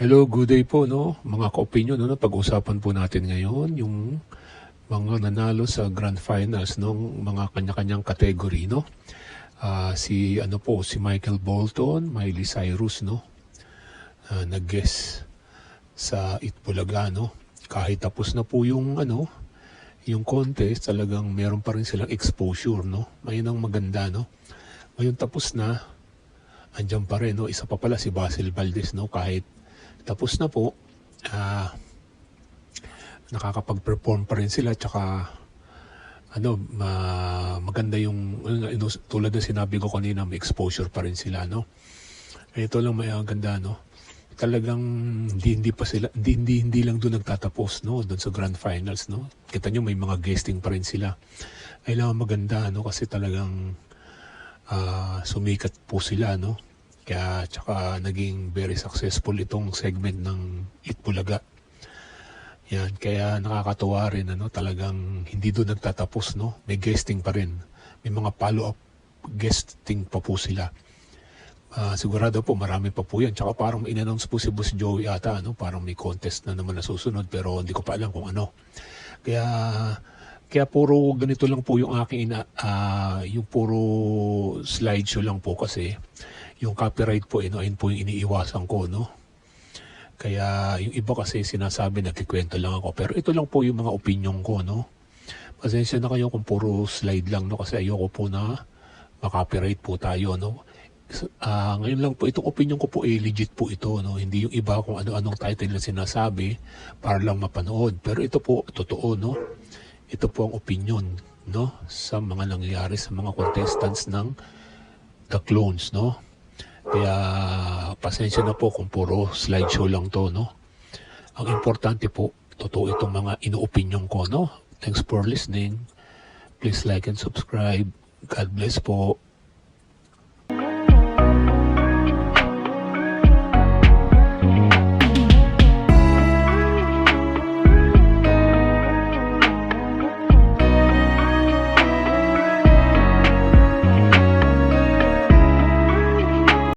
Hello, good day po, no? Mga ka-opinion, no? Pag-usapan po natin ngayon yung mga nanalo sa Grand Finals ng mga kanya-kanyang category, no? Ah, si, ano po, si Michael Bolton, Miley Cyrus, no? Ah, nag-guess sa Itbulaga, no? Kahit tapos na po yung, ano, yung contest, talagang meron pa rin silang exposure, no? Ngayon ang maganda, no? Ngayon tapos na, andyan pa rin, no? Isa pa pala si Basil Valdez, no? Kahit tapos na po, ah, nakakapag-perform pa rin sila, tsaka ano, ma- maganda yung, ano tulad ng sinabi ko kanina, may exposure pa rin sila, no? Ito lang may ang ganda, no? Talagang hindi, hindi pa sila, hindi, hindi, hindi lang doon nagtatapos, no? Doon sa Grand Finals, no? Kita nyo, may mga guesting pa rin sila. Ay lang maganda, no? Kasi talagang ah, sumikat po sila, no? Kaya tsaka naging very successful itong segment ng Itbulaga. Yan, kaya nakakatuwa rin, ano, talagang hindi doon nagtatapos, no? May guesting pa rin. May mga follow-up guesting pa po sila. Ah, sigurado po marami pa po yan. Tsaka parang in-announce po si Boss Joey ata, ano? Parang may contest na naman na susunod pero hindi ko pa alam kung ano. Kaya kaya puro ganito lang po yung aking ina, ah, yung puro slideshow lang po kasi yung copyright po, eh, no, ayun po yung iniiwasan ko, no? Kaya yung iba kasi sinasabi nagkikwento lang ako. Pero ito lang po yung mga opinion ko, no? Pasensya na kayo kung puro slide lang, no? Kasi ayoko po na makopyright po tayo, no? Ah, ngayon lang po, itong opinion ko po, eh, legit po ito, no? Hindi yung iba kung ano-anong title na sinasabi para lang mapanood. Pero ito po, totoo, no? Ito po ang opinion, no? Sa mga nangyayari sa mga contestants ng The Clones, no? Kaya pasensya na po kung puro slideshow lang to, no? Ang importante po, totoo itong mga ino-opinion ko, no? Thanks for listening. Please like and subscribe. God bless po.